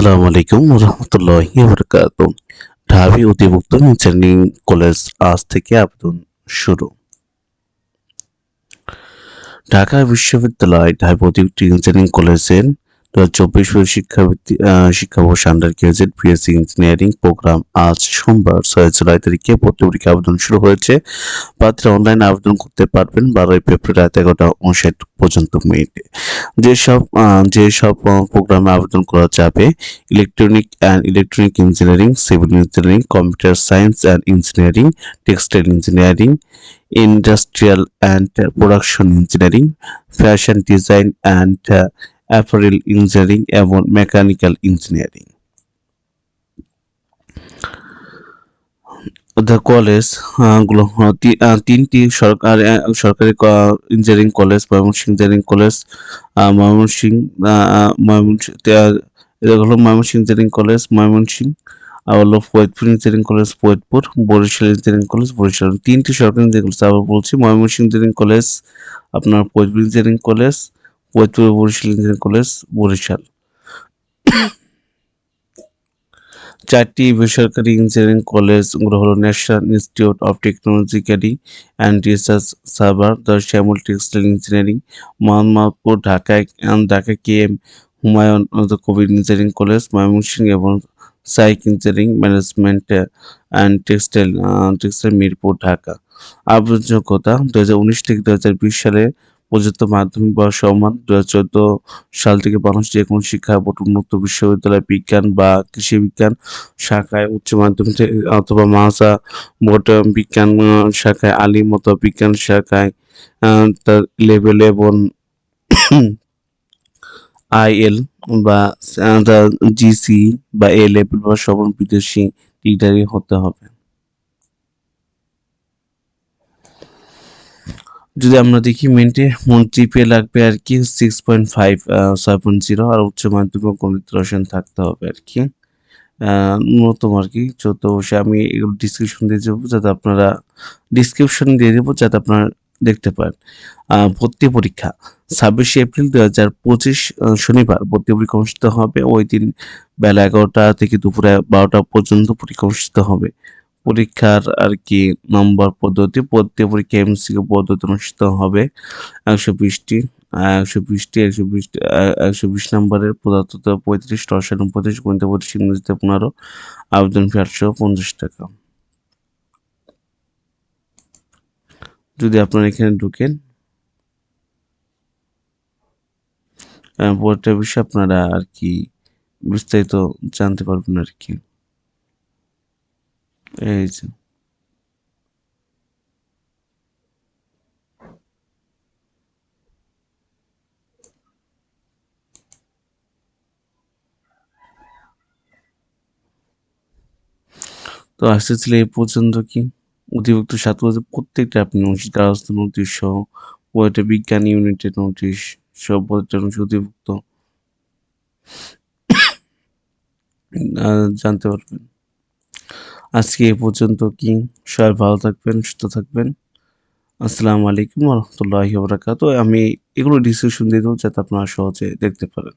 আসসালামু আলাইকুম রহমতুল্লাহ বরকাত ঢাবি অধিভুক্ত ইঞ্জিনিয়ারিং কলেজ আজ থেকে আবেদন শুরু। ঢাকা বিশ্ববিদ্যালয় ঢাবি অধিভুক্ত ইঞ্জিনিয়ারিং কলেজের দু হাজার চব্বিশ শিক্ষাবৃত্তি শিক্ষাবর্ষ under graduate BSc engineering programme আজ সোমবার, ছয় জুলাই তারিখে ভর্তি পরীক্ষা আবেদন শুরু হয়েছে। প্রার্থীরা অনলাইনে আবেদন করতে পারবেন বারোই ফেব্রুয়ারি রাত এগারোটা উনষাট পর্যন্ত মিনিটে। যেসব যেসব প্রোগ্রামে আবেদন করা যাবে electronic and electronic engineering civil engineering computer science and engineering textile engineering industrial and production engineering fashion design and apparel engineering এবং মেকানিক্যাল ইঞ্জিনিয়ারিং দ্য কলেজগুলো তিনটি সরকার সরকারি engineering college Mymensingh engineering college Mymensingh তে- এটা হলো ময়মনসিংহ ইঞ্জিনিয়ারিং কলেজ ময়মনসিংহ, আর হলো Faridpur engineering college Faridpur, Barishal engineering college Barishal তিনটি সরকারি ইঞ্জিনিয়ারিং কলেজ আবার বলছি ময়মনসিংহ ইঞ্জিনিয়ারিং কলেজ আপনার Faridpur engineering college Faridpur Barishal engineering college, Barishal. চারটি বেসরকারি ইঞ্জিনিয়ারিং কলেজগুলো হলো national institute of technologically and research server the Shyamal textile engineering Mohammadpur ঢাকায় Dhaka K M Humayun Kabir engineering college Mymensingh এবং SAIC engineering management and textile textile Mirpur, Dhaka. আবেদন যোগ্যতা দু হাজার উনিশ থেকে দু হাজার বিশ সালে পর্যন্ত মাধ্যমিক বা সমান দু হাজার চোদ্দ সাল থেকে বাংলাদেশ যে কোনো শিক্ষা বোর্ড, উন্মুক্ত বিশ্ববিদ্যালয়, বিজ্ঞান বা কৃষি বিজ্ঞান শাখায়, উচ্চ মাধ্যমিক অথবা মাসা বোর্ড, বিজ্ঞান শাখায়, আলিম অথবা বিজ্ঞান শাখায় তার লেভেল এবং আইএল বা জিসি বা এ লেভেল বা সমান বিদেশি ডিগ্রি হতে হবে। যদি আমরা দেখি মেনটে মন জিপিএ লাগবে আর কি সিক্স পয়েন্ট ফাইভ ছয় পয়েন্ট জিরো আর উচ্চ মাধ্যমিক গণিত রসায়ন থাকতে হবে আর কি। ন্যূনতম আর কি চোদ্দ বসে আমি এগুলো ডিসক্রিপশন দিয়ে দেবো যাতে আপনারা ডিসক্রিপশন দিয়ে দেবো যাতে আপনারা দেখতে পারেন। ভর্তি পরীক্ষা, ছাব্বিশে এপ্রিল দু হাজার পঁচিশ শনিবার ভর্তি পরীক্ষা অনুষ্ঠিত হবে। ওই দিন বেলা এগারোটা থেকে দুপুরে বারোটা পর্যন্ত পরীক্ষা অনুষ্ঠিত হবে। পরীক্ষার আর কি নম্বর পদ্ধতি ভর্তি পরীক্ষা এমসিকিউ পদ্ধতি অনুষ্ঠিত হবে একশো বিশটি একশো বিশটি একশো বিশটি একশো বিশ নম্বরের পদার্থ পঁয়ত্রিশ রসায়ন পঁয়ত্রিশ গণিত পঁয়ত্রিশ ইংরেজিতে পনেরো, আবেদন ফি আটশো পঞ্চাশ টাকা। যদি আপনারা এখানে ঢুকেন পরেরটা বিষয়ে আপনারা আর কি বিস্তারিত জানতে পারবেন আর কি। এই তো আজকে ছিল এই পর্যন্ত কি? অধিভুক্ত বছর প্রত্যেকটা আপনি নোটিশ দ্বারস্থ নোটিশ সহ ওইটা বিজ্ঞান ইউনিটের নোটিশ সব প্রত্যেকটা নোটিশ অধিভুক্ত জানতে পারবেন। আজকে এ পর্যন্ত কি। সবাই ভালো থাকবেন, সুস্থ থাকবেন। আসসালামু আলাইকুম রহমতুল্লাহি বরাকাত আমি এগুলো ডিসক্রিপশন দিয়ে দেবো যাতে আপনারা সহজে দেখতে পারেন।